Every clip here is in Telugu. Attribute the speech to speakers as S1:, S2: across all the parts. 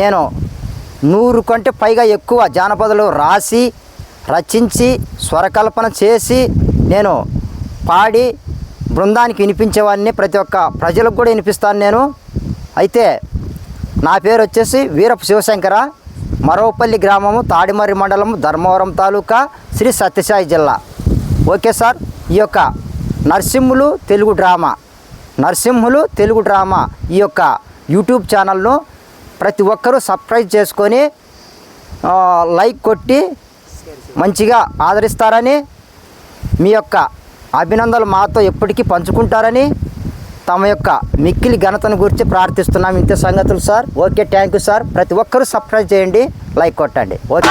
S1: నేను నూరు కంటే పైగా ఎక్కువ జానపదాలు రాసి రచించి స్వరకల్పన చేసి నేను పాడి బృందానికి వినిపించేవాడిని. ప్రతి ఒక్క ప్రజలకు కూడా వినిపిస్తాను నేను. అయితే నా పేరు వచ్చేసి వీరపు శివశంకర. మరోపల్లి గ్రామము తాడిమర్రి మండలము ధర్మవరం తాలూకా శ్రీ సత్యసాయి జిల్లా. ఓకే సార్ ఈ యొక్క నరసింహులు తెలుగు డ్రామా. నరసింహులు తెలుగు డ్రామా ఈ యొక్క యూట్యూబ్ ఛానల్ను ప్రతి ఒక్కరూ సర్ప్రైజ్ చేసుకొని లైక్ కొట్టి మంచిగా ఆదరిస్తారని మీ యొక్క అభినందనలు మాతో ఎప్పటికీ పంచుకుంటారని తమ యొక్క మిక్కిలి ఘనతను గురించి ప్రార్థిస్తున్నాం. ఇంత సంగతులు sir. Okay thank you sir. ప్రతి ఒక్కరూ సబ్స్క్రైబ్ చేయండి లైక్ కొట్టండి. ఓకే.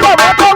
S1: Vamos,